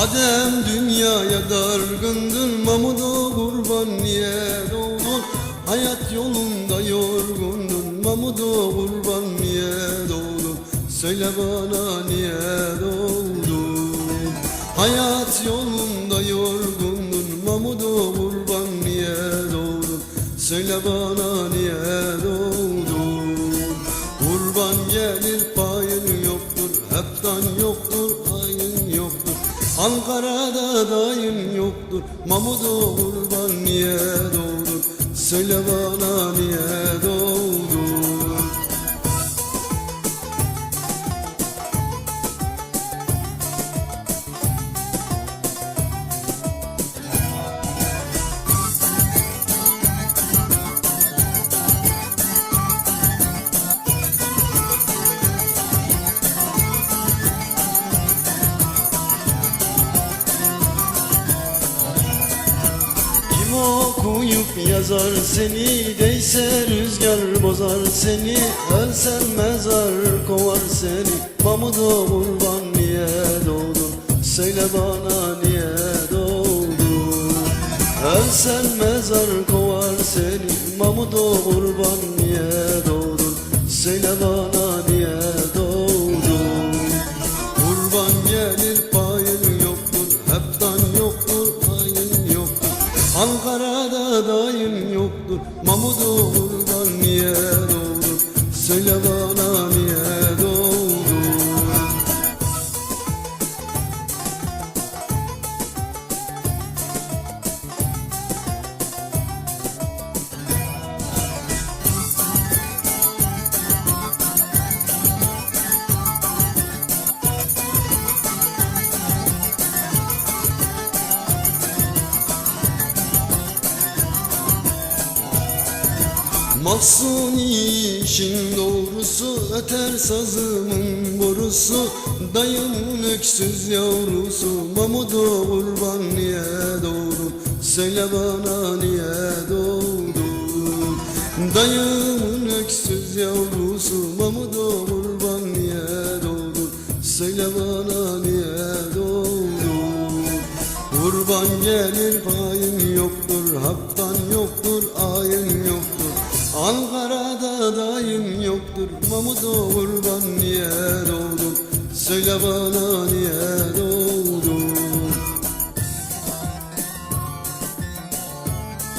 Madem dünyaya dargındın Mamudu kurban niye doğdun? Hayat yolunda yorgundun Mamudu kurban niye doğdun? Söyle bana niye doğdun? Hayat yolunda yorgundun Mamudu kurban niye doğdun? Söyle bana niye doğdun? Kurban gelir payın yoktur Heptan yoktur Ankara'da dayın yoktur. Mamudu kurban niye doğdun Söyle bana niye okuyup yazar seni Değse rüzgar bozar seni Ölsen mezar kovar seni. Mamudu kurban niye doğdun? Söyle bana niye doğdun? Ölsen mezar kovar seni Mamudu kurban Ankara'da dayın yoktur. Mamudu kurban niye doğdun Söyle bana Mahzun işin doğrusu Öter sazımın borusu. Dayımın öksüz yavrusu Mamudu kurban niye doğdun? Söyle bana niye doğdun? Dayımın öksüz yavrusu Mamudu kurban niye doğdun? Söyle bana niye doğdun? Kurban gelir payın yoktur Haktan yoktur ayın yoktur Dayın yoktur. Mamudu kurban niye doğdun? Söyle bana niye